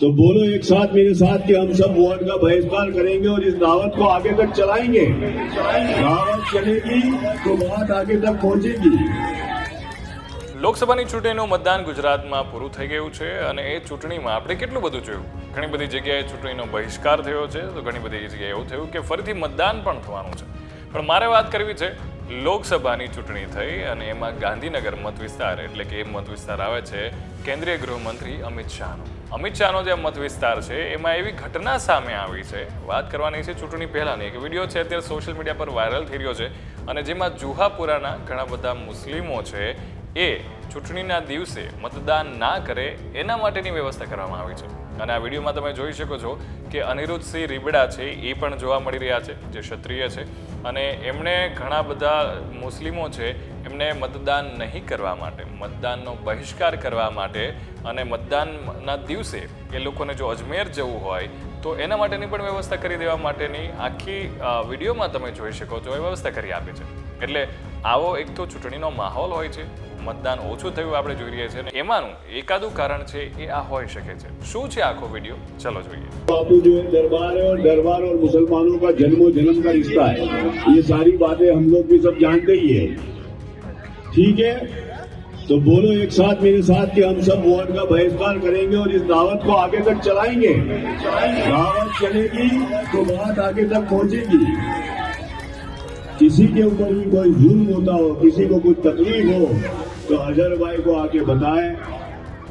तो बोलो एक साथ मेरे साथ कि हम सब वोट का बहिष्कार करेंगे और इस दावत को आगे तक चलाएंगे दावत चलेगी तो बात आगे तक पहुंचेगी લોકસભાની ચૂંટણીનું મતદાન ગુજરાતમાં પૂરું થઈ ગયું છે અને એ ચૂંટણીમાં આપણે કેટલું બધું જોયું ઘણી બધી જગ્યાએ ચૂંટણીનો બહિષ્કાર થયો છે તો ઘણી બધી જગ્યાએ એવું થયું કે ફરીથી મતદાન પણ થવાનું છે પણ મારે વાત કરવી છે લોકસભાની ચૂંટણી થઈ અને એમાં ગાંધીનગર મત વિસ્તાર એટલે કે એ મત વિસ્તાર આવે છે કેન્દ્રીય ગૃહમંત્રી અમિત શાહનો. અમિત શાહનો જે મત વિસ્તાર છે, એમાં એવી ઘટના સામે આવી છે. વાત કરવાની છે ચૂંટણી પહેલાંની. એક વીડિયો છે અત્યારે સોશિયલ મીડિયા પર વાયરલ થઈ રહ્યો છે અને જેમાં જુહાપુરાના ઘણા બધા મુસ્લિમો છે, એ ચૂંટણીના દિવસે મતદાન ના કરે એના માટેની વ્યવસ્થા કરવામાં આવી છે. અને આ વિડીયોમાં તમે જોઈ શકો છો કે અનિરુદ્ધસિંહ રીબડા છે, એ પણ જોવા મળી રહ્યા છે, જે ક્ષત્રિય છે. અને એમણે ઘણા બધા મુસ્લિમો છે, એમને મતદાન નહીં કરવા માટે, મતદાનનો બહિષ્કાર કરવા માટે અને મતદાનના દિવસે એ લોકોને જો અજમેર જવું હોય, તો એના માટેની પણ વ્યવસ્થા કરી દેવા માટેની આખી વિડીયોમાં તમે જોઈ શકો છો, એ વ્યવસ્થા કરી આપી છે. એટલે આવો એક તો ચૂંટણીનો માહોલ હોય છે મતદાન ઓછું થયું આપણે જોઈ રહ્યા છીએ અને એમાંનું એકાદું કારણ છે એ આ હોઈ શકે છે શું છે આખો વિડીયો ચલો જોઈએ बापू जो है दरबार है और दरबार और मुसलमानों का जन्मों जन्म का रिश्ता है ये सारी बातें हम लोग भी सब जानते ही है ठीक है तो बोलो एक साथ मेरे साथ कि हम सब वोट का बहिष्कार करेंगे और इस दावत को आगे तक चलाएंगे दावत चलेगी तो बात आगे तक पहुंचेगी किसी के ऊपर भी कोई जुल्म होता हो, किसी को कुछ तकलीफ़ हो तो अजहर भाई को आके बताएँ।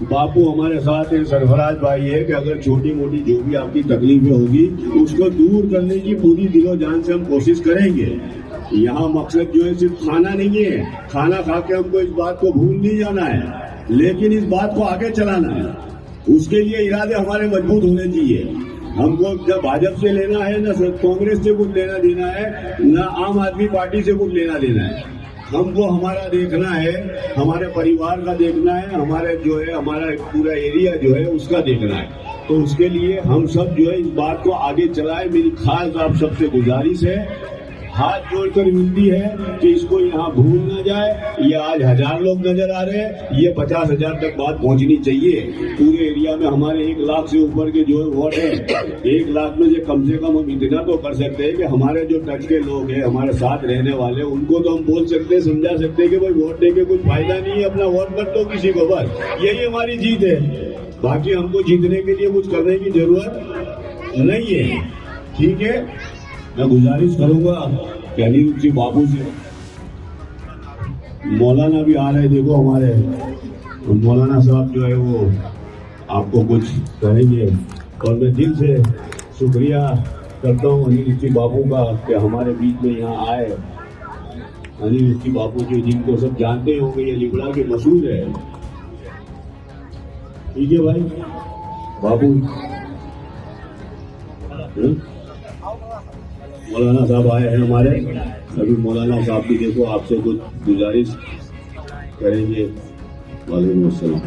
बापू हमारे साथ एक सरफराज भाई है कि अगर छोटी मोटी जो भी आपकी तकलीफें होगी, उसको दूर करने की पूरी दिलो जान से हम कोशिश करेंगे। यहाँ मकसद जो है, सिर्फ़ खाना नहीं है। खाना खा के हमको इस बात को भूल नहीं जाना है, लेकिन इस बात को आगे चलाना है। उसके लिए इरादे हमारे मज़बूत होने चाहिए। हमको न भाजप से लेना है, न कांग्रेस से कुछ लेना देना है, न आम आदमी पार्टी से कुछ लेना देना है। हमको हमारा देखना है, हमारे परिवार का देखना है, हमारे जो है, हमारा पूरा एरिया जो है, उसका देखना है। तो उसके लिए हम सब जो है इस बात को आगे चलाए। मेरी खास आप सबसे गुजारिश है हाथ जोड़कर विनती है कि इसको यहाँ भूल ना जाए। ये आज हज़ार लोग नज़र आ रहे हैं। ये पचास हज़ार तक बात पहुँचनी चाहिए। पूरे एरिया में हमारे एक लाख से ऊपर के जो वोट है, एक लाख में से कम से कम हम इतना तो कर सकते हैं कि हमारे जो टच के लोग हैं, हमारे साथ रहने वाले, उनको तो हम बोल सकते हैं, समझा सकते हैं कि भाई वोट दे के कुछ फ़ायदा नहीं है अपना वोट कर दो किसी को बस यही हमारी जीत है। बाकी हमको जीतने के लिए कुछ करने की ज़रूरत नहीं है। ठीक है? मैं गुजारिश करूँगा अनिल जी बाबू से, मौलाना भी आ रहे देखो हमारे। तो मौलाना साहब जो है वो आपको कुछ कहेंगे। और मैं दिल से शुक्रिया करता हूँ अनिल जी बाबू का कि हमारे बीच में यहाँ आए। अनिल जी बाबू जी, जिनको सब जानते होंगे, ये लिबड़ा के मशहूर है। ठीक है भाई? बाबू? हम्म? मौलाना साहब आए हैं हमारे। अभी मौलाना साहब भी देखो आपसे कुछ गुजारिश करेंगे। वालेकुम अस्सलाम